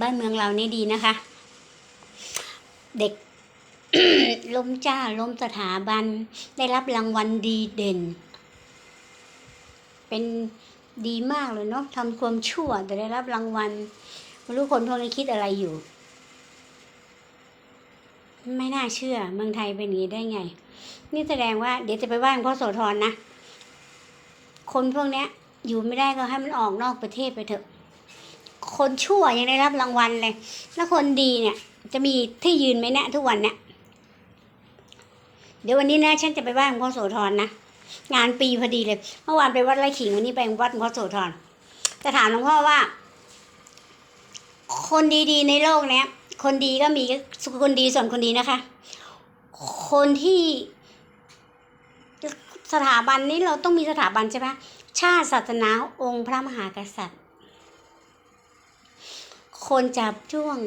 บ้านเมืองเรานี่ดีนะคะ เด็กล้มจ้าล้มสถาบัน ได้รับรางวัลดีเด่น เป็นดีมากเลยเนาะทำความชั่ว แต่ได้รับรางวัลไม่รู้คนพวกนี้คิดอะไรอยู่ ไม่น่าเชื่อ เมืองไทยเป็นอย่างนี้ได้ไง นี่แสดงว่า เดี๋ยวจะไปไหว้หลวงพ่อโสธรนะ คนพวกเนี้ย อยู่ไม่ได้ก็ให้มันออกนอกประเทศไปเถอะ คนชั่วยังได้รับรางวัลเลย แล้วคนดีเนี่ย จะมีที่ยืนไหมเนี่ยทุกวันเนี่ยเดี๋ยววันนี้นะฉันจะไปไหว้หลวงพ่อโสธรนะงานปีพอดีเลยเมื่อวานไปวัดไร่ขิงวันนี้ไปวัดหลวงพ่อโสธรจะถามหลวงพ่อว่า คนดีๆในโลกเนี้ยคนดีก็มีคนดีส่วนคนดีนะคะ คนที่สถาบันนี้เราต้องมีสถาบันใช่ไหมชาติศาสนาองค์พระมหากษัตริย์ คนจับจ้วง